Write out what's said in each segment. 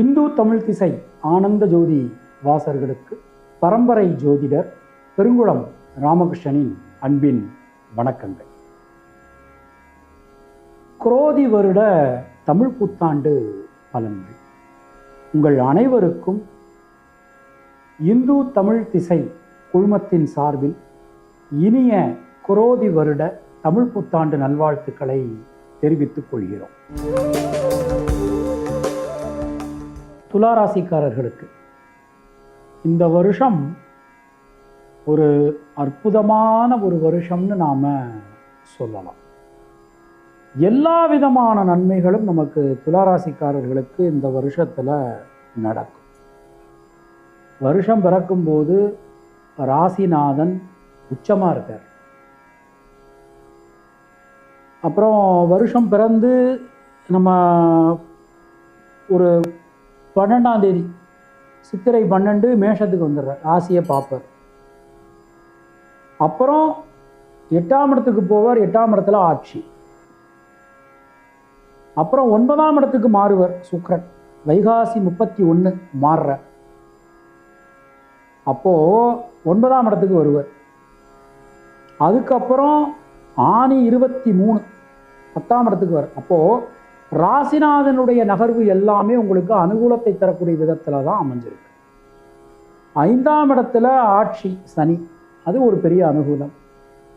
இந்து தமிழ் திசை ஆனந்த ஜோதி வாசர்களுக்கு பரம்பரை ஜோதிடர் பெருங்குளம் ராமகிருஷ்ணனின் அன்பின் வணக்கங்கள். குரோதி வருட தமிழ் புத்தாண்டு பலன்கள். உங்கள் அனைவருக்கும் இந்து தமிழ் திசை குழுமத்தின் சார்பில் இனிய குரோதி வருட தமிழ் புத்தாண்டு நல்வாழ்த்துக்களை தெரிவித்துக் கொள்கிறோம். துளாராசிக்காரர்களுக்கு. இந்த வருஷம் ஒரு அற்புதமான ஒரு வருஷம்னு நாம் சொல்லலாம். எல்லா விதமான நன்மைகளும் நமக்கு துளாராசிக்காரர்களுக்கு இந்த வருஷத்தில் நடக்கும். வருஷம் பிறக்கும்போது ராசிநாதன் உச்சமாக இருக்கார். அப்புறம் வருஷம் பிறந்து நம்ம ஒரு பன்னெண்டாம் தேதி சித்திரை பன்னெண்டு மேஷத்துக்கு வந்துடுறார் ராசியை பார்ப்பார். அப்புறம் எட்டாம் இடத்துக்கு போவார் எட்டாம் இடத்துல ஆட்சி. அப்புறம் ஒன்பதாம் இடத்துக்கு மாறுவர் சுக்ரன் வைகாசி முப்பத்தி ஒன்று மாறுற அப்போது ஒன்பதாம் இடத்துக்கு வருவர். அதுக்கப்புறம் ஆணி இருபத்தி மூணு பத்தாம் இடத்துக்கு வர அப்போது ராசிநாதனுடைய நகர்வு எல்லாமே உங்களுக்கு அனுகூலத்தை தரக்கூடிய விதத்தில் தான் அமைஞ்சிருக்கு. ஐந்தாம் இடத்துல ஆட்சி சனி. அது ஒரு பெரிய அனுகூலம்.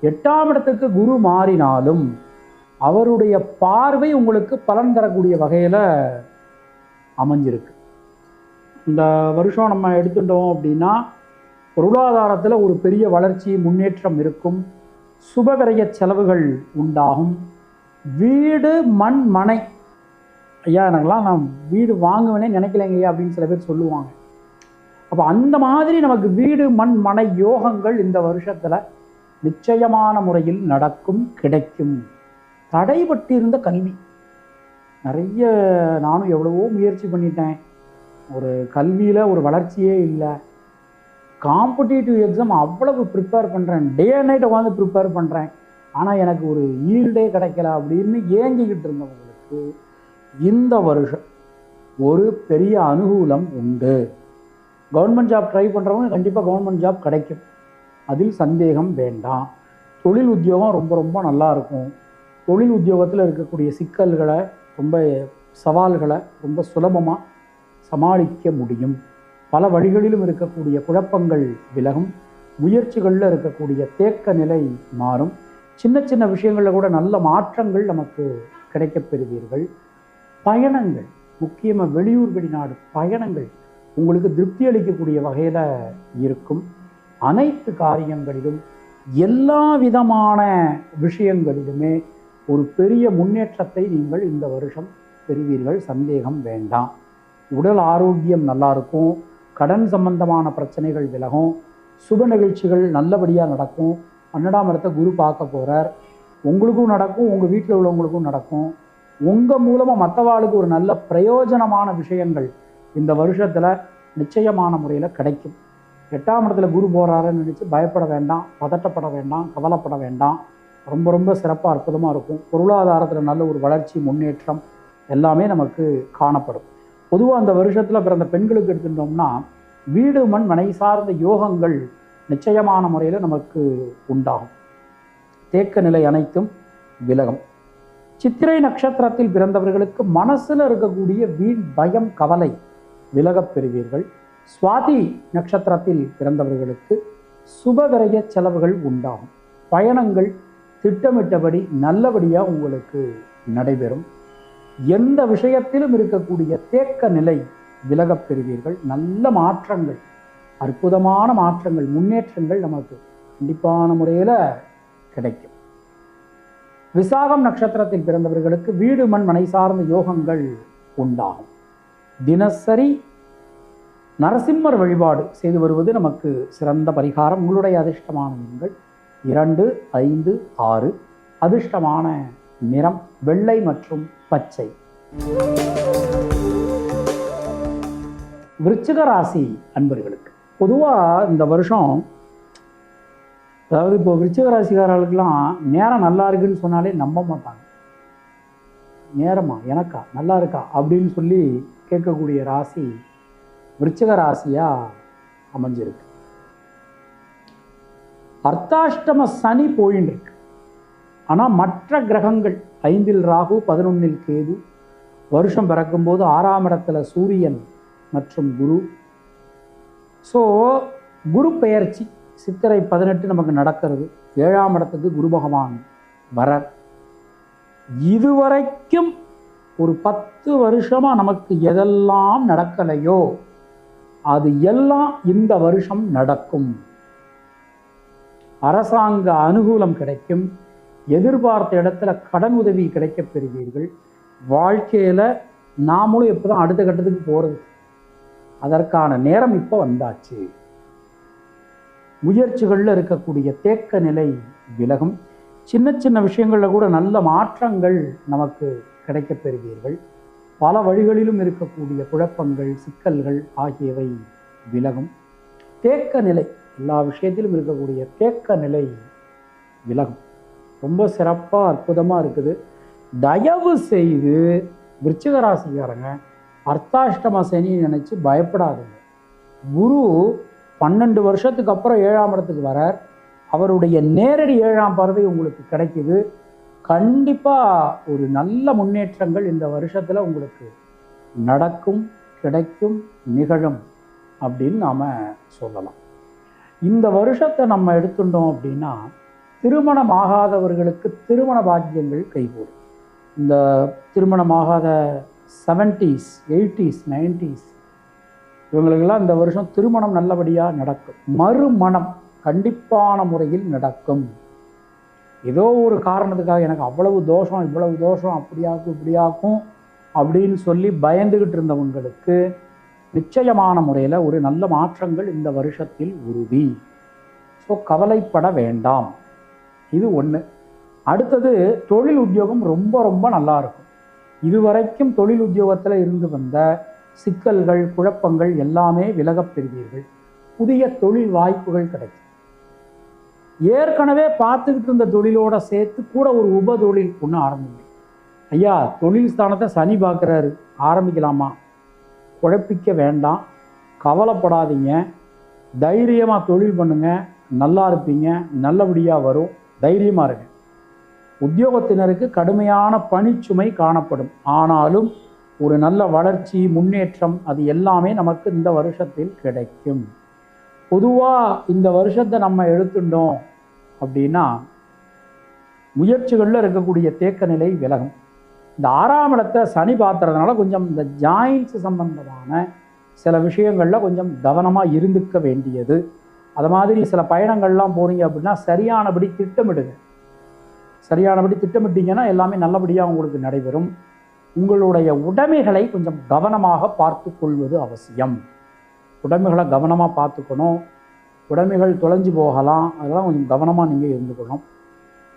எட்டாம் இடத்துக்கு குரு மாறினாலும் அவருடைய பார்வை உங்களுக்கு பலன் தரக்கூடிய வகையில் அமைஞ்சிருக்கு. இந்த வருஷம் நம்ம எடுத்துட்டோம் அப்படின்னா பொருளாதாரத்தில் ஒரு பெரிய வளர்ச்சி முன்னேற்றம் இருக்கும். சுபவிரய செலவுகள் உண்டாகும். வீடு மண் மனை ஐயா எனக்குலாம் நான் வீடு வாங்குவேனே நினைக்கலைங்கய்யா அப்படின்னு சில பேர் சொல்லுவாங்க. அப்போ அந்த மாதிரி நமக்கு வீடு மண் மனை யோகங்கள் இந்த வருஷத்தில் நிச்சயமான முறையில் நடக்கும் கிடைக்கும். தடைபட்டிருந்த கல்வி. நிறைய நானும் எவ்வளவோ முயற்சி பண்ணிட்டேன். ஒரு கல்வியில் ஒரு வளர்ச்சியே இல்லை. காம்படிட்டிவ் எக்ஸாம் அவ்வளவு ப்ரிப்பேர் பண்ணுறேன் டே அண்ட் நைட் உட்காந்து ப்ரிப்பேர் பண்ணுறேன் ஆனால் எனக்கு ஒரு ஈல்டே கிடைக்கல அப்படின்னு ஏங்கிக்கிட்டு இருந்தவங்களுக்கு இந்த வருஷம் ஒரு பெரிய அனுகூலம் உண்டு. கவர்மெண்ட் ஜாப் ட்ரை பண்ணுறவங்க கண்டிப்பாக கவர்மெண்ட் ஜாப் கிடைக்கும். அதில் சந்தேகம் வேண்டாம். தொழில் உத்தியோகம் ரொம்ப ரொம்ப நல்லாயிருக்கும் தொழில் உத்தியோகத்தில் இருக்கக்கூடிய சிக்கல்களை ரொம்ப சவால்களை ரொம்ப சுலபமாக சமாளிக்க முடியும். பல வழிகளிலும் இருக்கக்கூடிய குழப்பங்கள் விலகும். முயற்சிகளில் இருக்கக்கூடிய தேக்க நிலை மாறும். சின்ன சின்ன விஷயங்களில் கூட நல்ல மாற்றங்கள் நமக்கு கிடைக்கப் பெறுவீர்கள். பயணங்கள் முக்கியமாக வெளியூர் வெளிநாடு பயணங்கள் உங்களுக்கு திருப்தி அளிக்கக்கூடிய வகையில் இருக்கும். அனைத்து காரியங்களிலும் எல்லா விதமான விஷயங்களிலுமே ஒரு பெரிய முன்னேற்றத்தை நீங்கள் இந்த வருஷம் பெறுவீர்கள். சந்தேகம் வேண்டாம். உடல் ஆரோக்கியம் நல்லா இருக்கும் கடன் சம்பந்தமான பிரச்சனைகள் விலகும். சுப நிகழ்ச்சிகள் நல்லபடியாக நடக்கும். பன்னெண்டாம் இடத்தை குரு பார்க்க போகிறார் உங்களுக்கும் நடக்கும். உங்கள் வீட்டில் உள்ளவங்களுக்கும் நடக்கும். உங்கள் மூலமாக மற்றவாளுக்கு ஒரு நல்ல பிரயோஜனமான விஷயங்கள் இந்த வருஷத்தில் நிச்சயமான முறையில் கிடைக்கும். எட்டாம் இடத்துல குரு போகிறாருன்னு நினச்சி பயப்பட வேண்டாம் பதட்டப்பட வேண்டாம் கவலைப்பட வேண்டாம். ரொம்ப ரொம்ப சிறப்பாக அற்புதமாக இருக்கும். பொருளாதாரத்தில் நல்ல ஒரு வளர்ச்சி முன்னேற்றம் எல்லாமே நமக்கு காணப்படும். பொதுவாக அந்த வருஷத்தில் பிறந்த பெண்களுக்கு எடுத்துட்டோம்னா வீடு மண் மனை சார்ந்த யோகங்கள் நிச்சயமான முறையில் நமக்கு உண்டாகும். தேக்க நிலை அனைத்தும் விலகும். சித்திரை நட்சத்திரத்தில் பிறந்தவர்களுக்கு மனசில் இருக்கக்கூடிய வீண் பயம் கவலை விலகப் பெறுவீர்கள். சுவாதி நட்சத்திரத்தில் பிறந்தவர்களுக்கு சுபவிரய செலவுகள் உண்டாகும். பயணங்கள் திட்டமிட்டபடி நல்லபடியாக உங்களுக்கு நடைபெறும். எந்த விஷயத்திலும் இருக்கக்கூடிய தேக்க நிலை விலகப் பெறுவீர்கள். நல்ல மாற்றங்கள் அற்புதமான மாற்றங்கள் முன்னேற்றங்கள் நமக்கு கண்டிப்பான முறையில் கிடைக்கும். விசாகம் நட்சத்திரத்தில் பிறந்தவர்களுக்கு வீடு மண் மனை சார்ந்த யோகங்கள் உண்டாகும். தினசரி நரசிம்மர் வழிபாடு செய்து வருவது நமக்கு சிறந்த பரிகாரம். உங்களுடைய அதிர்ஷ்டமான எண்கள் இரண்டு ஐந்து ஆறு. அதிர்ஷ்டமான நிறம் வெள்ளை மற்றும் பச்சை. விருச்சிக ராசி அன்பர்களுக்கு. பொதுவாக இந்த வருஷம் அதாவது இப்போ விருச்சிக ராசிக்காரர்களுக்கெல்லாம் நேரம் நல்லா இருக்குன்னு சொன்னாலே நம்ப மாட்டாங்க. நேரமா எனக்கா நல்லா இருக்கா? அப்படின்னு சொல்லி கேட்கக்கூடிய ராசி விருச்சிக ராசியாக அமைஞ்சிருக்கு. அர்த்தாஷ்டம சனி போயின்னு இருக்கு ஆனால் மற்ற கிரகங்கள் ஐந்தில் ராகு பதினொன்னில் கேது வருஷம் பிறக்கும்போது ஆறாம் இடத்துல சூரியன் மற்றும் குரு. ஸோ குரு பெயர்ச்சி. சித்திரை பதினெட்டு நமக்கு நடக்கிறது. ஏழாம் இடத்துக்கு குரு பகவான் வர இதுவரைக்கும் ஒரு பத்து வருஷமாக நமக்கு எதெல்லாம் நடக்கலையோ அது எல்லாம் இந்த வருஷம் நடக்கும். அரசாங்க அனுகூலம் கிடைக்கும். எதிர்பார்த்த இடத்துல கடன் உதவி கிடைக்கப் பெறுவீர்கள். வாழ்க்கையில் நாமளும் எப்போ தான் அடுத்த கட்டத்துக்கு போகிறது அதற்கான நேரம் இப்போ வந்தாச்சு. முயற்சிகளில் இருக்கக்கூடிய தேக்க நிலை விலகும். சின்ன சின்ன விஷயங்களில் கூட நல்ல மாற்றங்கள் நமக்கு கிடைக்கப் பெறுவீர்கள். பல வழிகளிலும் இருக்கக்கூடிய குழப்பங்கள் சிக்கல்கள் ஆகியவை விலகும். தேக்க நிலை எல்லா விஷயத்திலும் இருக்கக்கூடிய தேக்க நிலை விலகும். ரொம்ப சிறப்பாக அற்புதமாக இருக்குது. தயவு செய்து விருச்சிகராசிக்காரங்க அர்த்தாஷ்டம சனி நினச்சி பயப்படாதுங்க. குரு பன்னெண்டு வருஷத்துக்கு அப்புறம் ஏழாம் இடத்துக்கு வரார். அவருடைய நேரடி ஏழாம் பார்வை உங்களுக்கு கிடைக்குது. கண்டிப்பாக ஒரு நல்ல முன்னேற்றங்கள் இந்த வருஷத்தில் உங்களுக்கு நடக்கும் கிடைக்கும் நிகழும் அப்படின்னு நாம் சொல்லலாம். இந்த வருஷத்தை நம்ம எடுத்துட்டோம் அப்படின்னா திருமணம் ஆகாதவர்களுக்கு திருமண பாக்கியங்கள் கைகூடும். இந்த திருமணமாகாத செவன்டீஸ் எயிட்டிஸ் நைன்டிஸ் இவங்களுக்கெல்லாம் இந்த வருஷம் திருமணம் நல்லபடியாக நடக்கும். மறுமணம் கண்டிப்பான முறையில் நடக்கும். ஏதோ ஒரு காரணத்துக்காக எனக்கு அவ்வளவு தோஷம் இவ்வளவு தோஷம் அப்படியாக்கும் இப்படியாக்கும் அப்படின்னு சொல்லி பயந்துகிட்டு இருந்தவங்களுக்கு நிச்சயமான முறையில் ஒரு நல்ல மாற்றங்கள் இந்த வருஷத்தில் உறுதி. ஸோ கவலைப்பட வேண்டாம். இது ஒன்று அடுத்தது தொழில் உத்தியோகம் ரொம்ப ரொம்ப நல்லா இருக்கும். இதுவரைக்கும் தொழில் உத்தியோகத்தில் இருந்து வந்த சிக்கல்கள் குழப்பங்கள் எல்லாமே விலகப் பெறுவீர்கள். புதிய தொழில் வாய்ப்புகள் கிடைக்கும். ஏற்கனவே பார்த்துக்கிட்டு இருந்த தொழிலோட சேர்த்து கூட ஒரு உப தொழில் ஒன்று ஆரம்பிங்க. ஐயா தொழில் ஸ்தானத்தை சனி பார்க்குறாரு. ஆரம்பிக்கலாமா? குழப்பிக்க வேண்டாம். கவலைப்படாதீங்க. தைரியமாக தொழில் பண்ணுங்க. நல்லா இருப்பீங்க. நல்லபடியாக வரும். தைரியமாக இருங்க. உத்தியோகத்தினருக்கு கடுமையான பணிச்சுமை காணப்படும். ஆனாலும் ஒரு நல்ல வளர்ச்சி முன்னேற்றம் அது எல்லாமே நமக்கு இந்த வருஷத்தில் கிடைக்கும். பொதுவாக இந்த வருஷத்தை நம்ம எடுத்துட்டோம் அப்படின்னா முயற்சிகளில் இருக்கக்கூடிய தேக்க நிலை விலகும். இந்த ஆறாம் இடத்தை சனி பார்த்துறதுனால கொஞ்சம் இந்த ஜாயின்ஸ் சம்பந்தமான சில விஷயங்களில் கொஞ்சம் கவனமாக இருந்துக்க வேண்டியது. அது மாதிரி சில பயணங்கள்லாம் போனீங்க அப்படின்னா சரியானபடி திட்டமிடுங்க. சரியானபடி திட்டமிட்டிங்கன்னா எல்லாமே நல்லபடியாக உங்களுக்கு நடைபெறும். உங்களுடைய உடைமைகளை கொஞ்சம் கவனமாக பார்த்து கொள்வது அவசியம். உடைமைகளை கவனமாக பார்த்துக்கணும். உடைமைகள் தொலைஞ்சு போகலாம். அதெல்லாம் கொஞ்சம் கவனமாக நீங்கள் இருந்துக்கணும்.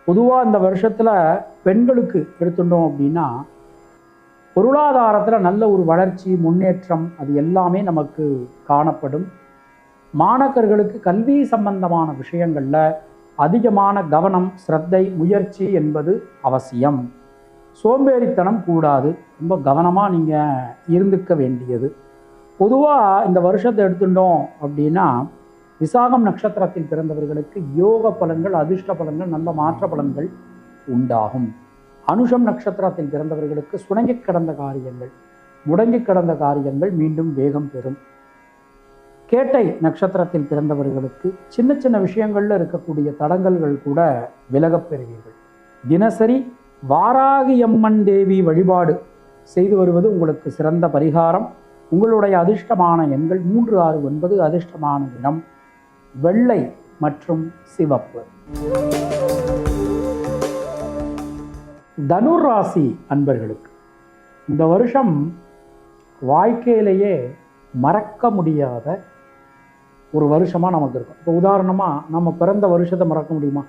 பொதுவாக இந்த வருஷத்தில் பெண்களுக்கு எடுத்துட்டோம் அப்படின்னா பொருளாதாரத்தில் நல்ல ஒரு வளர்ச்சி முன்னேற்றம் அது எல்லாமே நமக்கு காணப்படும். மாணக்கர்களுக்கு கல்வி சம்பந்தமான விஷயங்களில் அதிகமான கவனம் சிரத்தை முயற்சி என்பது அவசியம். சோம்பேறித்தனம் கூடாது. ரொம்ப கவனமாக நீங்கள் இருந்துக்க வேண்டியது. பொதுவாக இந்த வருஷத்தை எடுத்துட்டோம் அப்படின்னா விசாகம் நட்சத்திரத்தில் பிறந்தவர்களுக்கு யோக பலன்கள் அதிர்ஷ்ட பலன்கள் நல்ல மாற்ற பலன்கள் உண்டாகும். அனுஷம் நட்சத்திரத்தில் பிறந்தவர்களுக்கு சுணங்கி கிடந்த காரியங்கள் முடங்கி கிடந்த காரியங்கள் மீண்டும் வேகம் பெறும். கேட்டை நட்சத்திரத்தில் பிறந்தவர்களுக்கு சின்ன சின்ன விஷயங்களில் இருக்கக்கூடிய தடங்கல்கள் கூட விலகப் பெறுவீர்கள். தினசரி வாராகி அம்மன் தேவி வழிபாடு செய்து வருவது உங்களுக்கு சிறந்த பரிகாரம். உங்களுடைய அதிர்ஷ்டமான எண்கள் மூன்று ஆறு ஒன்பது அதிர்ஷ்டமான இனம் வெள்ளை மற்றும் சிவப்பு. தனுர் ராசி அன்பர்களுக்கு இந்த வருஷம் வாழ்க்கையிலேயே மறக்க முடியாத ஒரு வருஷமாக நமக்கு இருக்கும். இப்போ உதாரணமாக நம்ம பிறந்த வருஷத்தை மறக்க முடியுமா?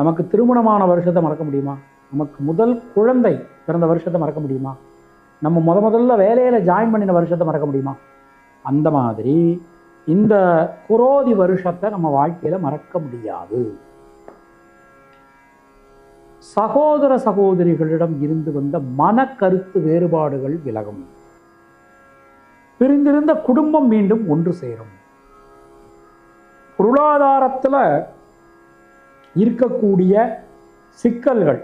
நமக்கு திருமணமான வருஷத்தை மறக்க முடியுமா? நமக்கு முதல் குழந்தை பிறந்த வருஷத்தை மறக்க முடியுமா? நம்ம முத முதல்ல வேலையில் ஜாயின் பண்ணின வருஷத்தை மறக்க முடியுமா? அந்த மாதிரி இந்த குரோதி வருஷத்தை நம்ம வாழ்க்கையில் மறக்க முடியாது. சகோதர சகோதரிகளிடம் இருந்து வந்த மன கருத்து வேறுபாடுகள் விலகும். பிரிந்திருந்த குடும்பம் மீண்டும் ஒன்று சேரும். பொருளாதாரத்தில் இருக்கக்கூடிய சிக்கல்கள்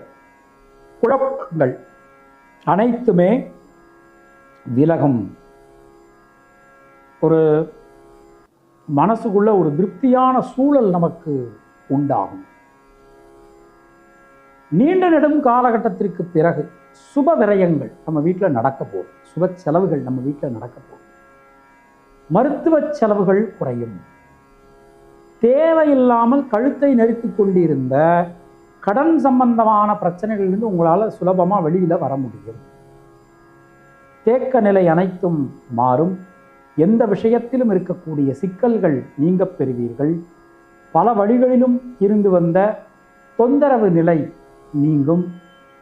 குழப்பங்கள் அனைத்துமே விலகும். ஒரு மனசுக்குள்ள ஒரு திருப்தியான சூழல் நமக்கு உண்டாகும். நீண்ட நெடும் காலகட்டத்திற்கு பிறகு சுப விரயங்கள் நம்ம வீட்டில் நடக்க போகும் சுப செலவுகள் நம்ம வீட்டில் நடக்க போகும் மருத்துவ செலவுகள் குறையும். தேவையில்லாமல் கழுத்தை நெரித்து கொண்டிருந்த கடன் சம்பந்தமான பிரச்சனைகளிலிருந்து உங்களால் சுலபமாக வெளியில் வர முடியும். தேக்க நிலை அனைத்தும் மாறும். எந்த விஷயத்திலும் இருக்கக்கூடிய சிக்கல்கள் நீங்க பெறுவீர்கள். பல வழிகளிலும் இருந்து வந்த தொந்தரவு நிலை நீங்கும்.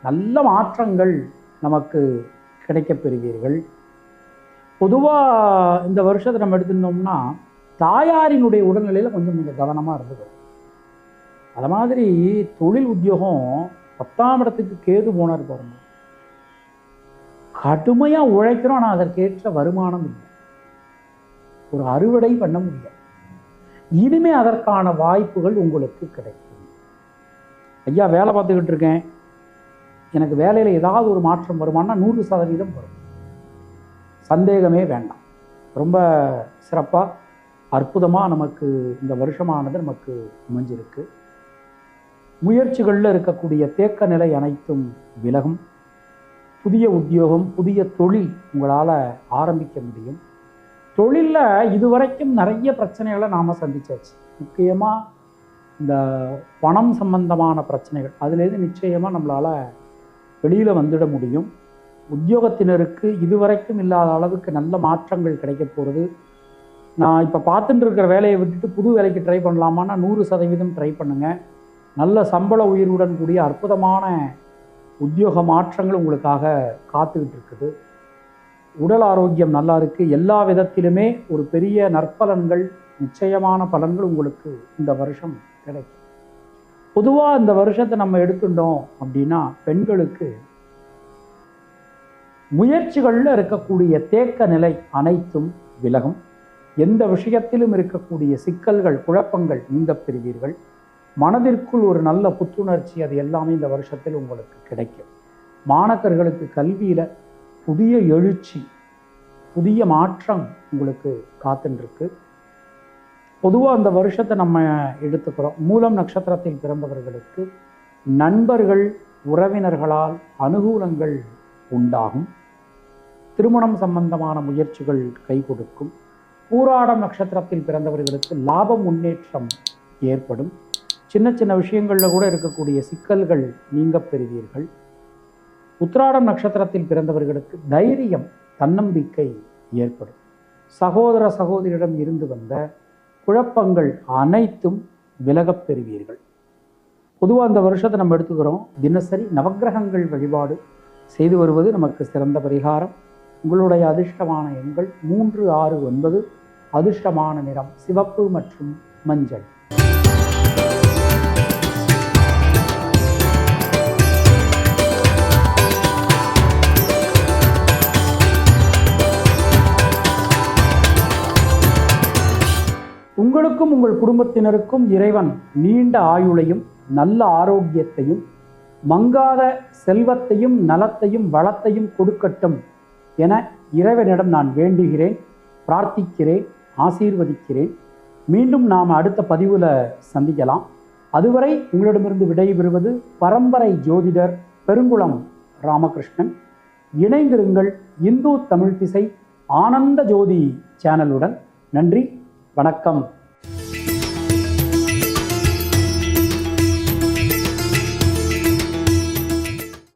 நல்ல மாற்றங்கள் நமக்கு கிடைக்கப் பெறுவீர்கள். பொதுவாக இந்த வருஷத்தை நம்ம எடுத்துருந்தோம்னா தாயாரினுடைய உடல்நிலையில் கொஞ்சம் நீங்கள் கவனமாக இருந்துக்கணும். அது மாதிரி தொழில் உத்தியோகம் பத்தாம் இடத்துக்கு கேது போனார் பாருங்க. கடுமையாக உழைக்கிறோம் ஆனால் அதற்கேற்ற வருமானம் இல்லை. ஒரு அறுவடை பண்ண முடியாது இனிமே அதற்கான வாய்ப்புகள் உங்களுக்கு கிடைக்கும். ஐயா வேலை பார்த்துக்கிட்டு இருக்கேன். எனக்கு வேலையில் ஏதாவது ஒரு மாற்றம் வருமானா நூறு சதவீதம் வரும். சந்தேகமே வேண்டாம். ரொம்ப சிறப்பாக அற்புதமாக நமக்கு இந்த வருஷமானது நமக்கு அமைஞ்சிருக்கு. முயற்சிகளில் இருக்கக்கூடிய தேக்க நிலை அனைத்தும் விலகும். புதிய உத்தியோகம் புதிய தொழில் உங்களால் ஆரம்பிக்க முடியும். தொழிலில் இதுவரைக்கும் நிறைய பிரச்சனைகளை நாம் சந்திச்சாச்சு. முக்கியமாக இந்த பணம் சம்பந்தமான பிரச்சனைகள் அதுலேருந்து நிச்சயமாக நம்மளால் வெளியில் வந்துட முடியும். உத்தியோகத்தினருக்கு இதுவரைக்கும் இல்லாத அளவுக்கு நல்ல மாற்றங்கள் கிடைக்க போகிறது நான் இப்போ பார்த்துட்டு இருக்கிற வேலையை விட்டுட்டு புது வேலைக்கு ட்ரை பண்ணலாமான்னா நூறு சதவீதம் ட்ரை பண்ணுங்கள் நல்ல சம்பள உயர்வுடன் கூடிய அற்புதமான உத்தியோக மாற்றங்கள் உங்களுக்காக காத்துக்கிட்டு இருக்குது உடல் ஆரோக்கியம் நல்லா இருக்குது எல்லா விதத்திலுமே ஒரு பெரிய நற்பலன்கள் நிச்சயமான பலன்கள் உங்களுக்கு இந்த வருஷம் கிடைக்கும். பொதுவாக இந்த வருஷத்தை நம்ம எடுத்துட்டோம் அப்படின்னா பெண்களுக்கு முயற்சிகளில் இருக்கக்கூடிய தேக்க நிலை அனைத்தும் விலகும். எந்த விஷயத்திலும் இருக்கக்கூடிய சிக்கல்கள் குழப்பங்கள் நீங்க பெறுவீர்கள். மனதிற்குள் ஒரு நல்ல புத்துணர்ச்சி அது எல்லாமே இந்த வருஷத்தில் உங்களுக்கு கிடைக்கும். மாணக்கர்களுக்கு கல்வியில் புதிய எழுச்சி புதிய மாற்றம் உங்களுக்கு காத்துருக்கு பொதுவாக அந்த வருஷத்தை நம்ம எடுத்துக்கிறோம். மூலம் நட்சத்திரத்தில் பிறந்தவர்களுக்கு நண்பர்கள் உறவினர்களால் அனுகூலங்கள் உண்டாகும். திருமணம் சம்பந்தமான முயற்சிகள் கை கொடுக்கும் பூராடம் நட்சத்திரத்தில் பிறந்தவர்களுக்கு லாபம் முன்னேற்றம் ஏற்படும். சின்ன சின்ன விஷயங்களில் கூட இருக்கக்கூடிய சிக்கல்கள் நீங்க பெறுவீர்கள். உத்திராடம் நட்சத்திரத்தில் பிறந்தவர்களுக்கு தைரியம் தன்னம்பிக்கை ஏற்படும். சகோதர சகோதரியிடம் இருந்து வந்த குழப்பங்கள் அனைத்தும் விலகப் பெறுவீர்கள். பொதுவாக அந்த வருஷத்தை நம்ம எடுத்துக்கிறோம். தினசரி நவக்கிரகங்கள் வழிபாடு செய்து வருவது நமக்கு சிறந்த பரிகாரம். உங்களுடைய அதிர்ஷ்டமான எண்கள் மூன்று ஆறு ஒன்பது அதிர்ஷ்டமான நிறம் சிவப்பு மற்றும் மஞ்சள். உங்களுக்கும் உங்கள் குடும்பத்தினருக்கும் இறைவன் நீண்ட ஆயுளையும் நல்ல ஆரோக்கியத்தையும் மங்காத செல்வத்தையும் நலத்தையும் வளத்தையும் கொடுக்கட்டும் என இறைவனிடம் நான் வேண்டுகிறேன் பிரார்த்திக்கிறேன். ஆசீர்வதிக்கிறேன். மீண்டும் நாம் அடுத்த பதிவில் சந்திக்கலாம். அதுவரை உங்களிடமிருந்து விடைபெறுவது பரம்பரை ஜோதிடர் பெருங்குளம் ராமகிருஷ்ணன். இணைந்திருங்கள் இந்து தமிழ் திசை ஆனந்த ஜோதி சேனலுடன். நன்றி வணக்கம்.